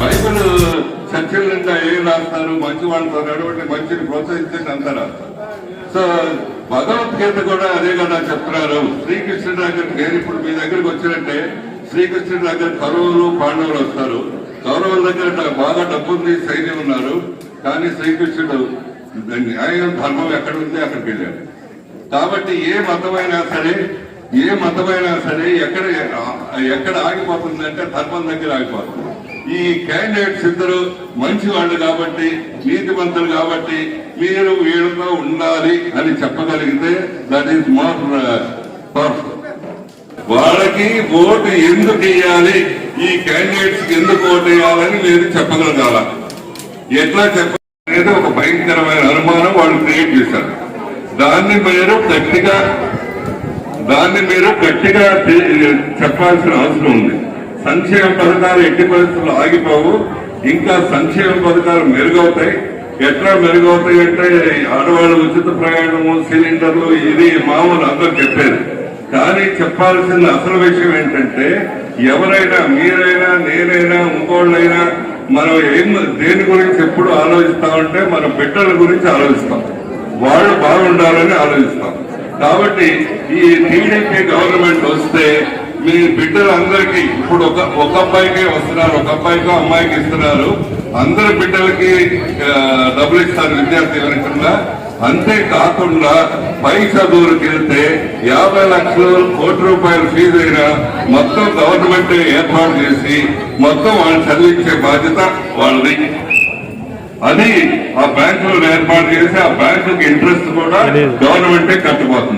Bible చర్చల నిండా ఏం రాస్తారు? మంచి వాళ్ళతో నడవండి మంచిని ప్రోత్సహించండి అంటారా సో భగవద్గీత కూడా అదే కదా చెప్తున్నారు. శ్రీకృష్ణుడి దగ్గర నేను ఇప్పుడు మీ దగ్గరికి వచ్చినట్టే శ్రీకృష్ణుడి దగ్గర కౌరవులు పాండవులు వస్తారు. కౌరవుల దగ్గర బాగా డబ్బుంది సైన్యం ఉన్నారు. కానీ శ్రీకృష్ణుడు న్యాయం ధర్మం ఎక్కడ ఉంది అక్కడికి వెళ్ళాడు. కాబట్టి ఏ మతమైనా సరే ఏ మతమైనా సరే ఎక్కడ ఎక్కడ ఆగిపోతుంది అంటే ధర్మం దగ్గర ఆగిపోతుంది. ఈ క్యాండిడేట్స్ ఇద్దరు మంచి వాళ్ళు కాబట్టి నీతిమంతులు కాబట్టి మీరు వీళ్ళతో ఉండాలి అని చెప్పగలిగితే దట్ ఈస్ మోర్ పర్ఫెక్ట్ వాళ్ళకి ఓటు ఎందుకు వేయాలి ఈ క్యాండిడేట్స్ ఎందుకు ఓటు వేయాలని మీరు చెప్పగలగాల. ఎట్లా చెప్పాలనేది ఒక భయంకరమైన అనుమానం వాళ్ళు క్రియేట్ చేశారు. దాన్ని మీరు గట్టిగా దాన్ని మీరు గట్టిగా చెప్పాల్సిన అవసరం ఉంది. సంక్షేమ పథకాలు ఎట్టి పరిస్థితుల్లో ఆగిపోవు ఇంకా సంక్షేమ పథకాలు మెరుగవుతాయి. ఎట్లా మెరుగవుతాయి అంటే ఆడవాళ్ళు ఉచిత ప్రయాణము సిలిండర్లు ఇది మామూలు అందరూ చెప్పేది. కానీ చెప్పాల్సిన అసలు విషయం ఏంటంటే ఎవరైనా మీరైనా నేనైనా ఇంకోళ్ళైనా మనం ఏం దేని గురించి ఎప్పుడు ఆలోచిస్తామంటే మన బిడ్డల గురించి ఆలోచిస్తాం. వాళ్ళు బాగుండాలని ఆలోచిస్తాం. కాబట్టి ఈ టీడీపీ గవర్నమెంట్ వస్తే మీ బిడ్డలందరికీ ఇప్పుడు ఒక ఒక అబ్బాయికే వస్తున్నారు ఒక అబ్బాయికో అమ్మాయికి ఇస్తున్నారు. అందరి బిడ్డలకి డబ్బులు ఇస్తారు విద్యార్థి ఎవరికన్నా అంతేకాకుండా పై చదువులకు వెళ్తే యాభై లక్షలు కోటి రూపాయల ఫీజు అయినా మొత్తం గవర్నమెంట్ ఏర్పాటు చేసి మొత్తం వాళ్ళు చదివించే బాధ్యత వాళ్ళది. అది ఆ బ్యాంకులను ఏర్పాటు చేసి ఆ బ్యాంకుకి ఇంట్రెస్ట్ కూడా గవర్నమెంటే కట్టుపోతుంది